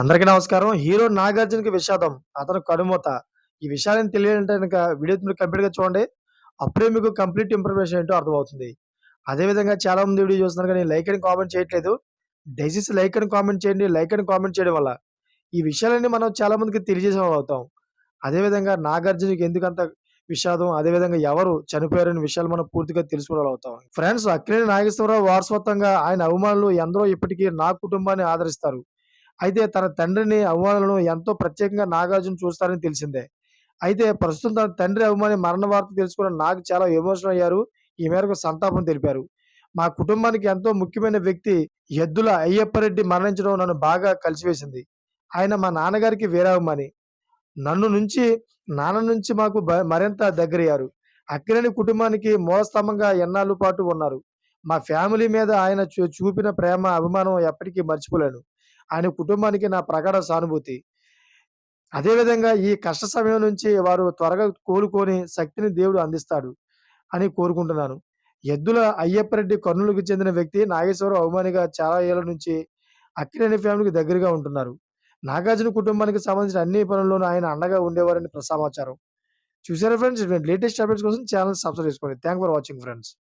అందరికీ నమస్కారం. హీరో 'నాగార్జునకి' విషాదం. అతను కనుమూత. ఈ విషయాలను తెలియాలంటే గనక వీడియో మీరు కంప్లీట్‌గా చూడండి. అప్పుడే మీకు కంప్లీట్ ఇన్ఫర్మేషన్ ఏంటో అర్థమవుతుంది. అదే విధంగా చాలామంది వీడియో చూస్తున్నారు కానీ లైక్ అని కామెంట్ చేయట్లేదు. దయచేసి లైక్ అని కామెంట్ చేయండి. లైక్ అని కామెంట్ చేయడం వల్ల ఈ విషయాలన్నీ మనం చాలా మందికి తెలియజేసే అవుతాం. అదే విధంగా 'నాగార్జునకి' ఎందుకంత విషాదం, అదే విధంగా ఎవరు చనిపోయారనే విషయాలు మనం పూర్తిగా తెలుసుకోగలుగుతాం ఫ్రెండ్స్ అక్కినేని నాగేశ్వరరావు వారసత్వంగా ఆయన అభిమానులు ఎందరో ఇప్పటికీ నా కుటుంబాన్ని ఆదరిస్తారు. అయితే తన తండ్రిని అభిమానులను ఎంతో ప్రత్యేకంగా నాగార్జున చూస్తారని తెలిసిందే. అయితే ప్రస్తుతం తన తండ్రి అభిమాని మరణ వార్త తెలుసుకున్న నాగ్ చాలా ఎమోషనల్ అయ్యారు. ఈ మేరకు సంతాపం తెలిపారు. మా కుటుంబానికి ఎంతో ముఖ్యమైన వ్యక్తి ఎద్దుల అయ్యప్పరెడ్డి మరణించడం నన్ను బాగా కలిసివేసింది ఆయన మా నాన్నగారికి వీరాభిమాని. నన్ను నుంచి నాన్న నుంచి మాకు మరింత దగ్గరయ్యారు. అక్కినేని కుటుంబానికి మూలస్తంభంగా ఎన్నాళ్ళు పాటు ఉన్నారు. మా ఫ్యామిలీ మీద ఆయన చూ చూపిన ప్రేమ, అభిమానం ఎప్పటికీ మర్చిపోలేను. ఆయన కుటుంబానికి నా ప్రగాఢ సానుభూతి. అదేవిధంగా ఈ కష్ట సమయం నుంచి వారు త్వరగా కోలుకొని శక్తిని దేవుడు అందిస్తాడు అని కోరుకుంటున్నాను. ఎద్దుల అయ్యప్పరెడ్డి కర్నూలుకు చెందిన వ్యక్తి. నాగేశ్వర అభిమానిగా చాలా ఏళ్ళ నుంచి అక్కినేని ఫ్యామిలీకి దగ్గరగా ఉంటున్నారు. నాగార్జున కుటుంబానికి సంబంధించిన అన్ని పనుల్లోనూ ఆయన అండగా ఉండేవారని సమాచారం. చూసారా ఫ్రెండ్స్ లేటెస్ట్ అప్డేట్స్ కోసం ఛానల్ సబ్స్క్రైబ్ చేసుకోండి. Thank for watching friends.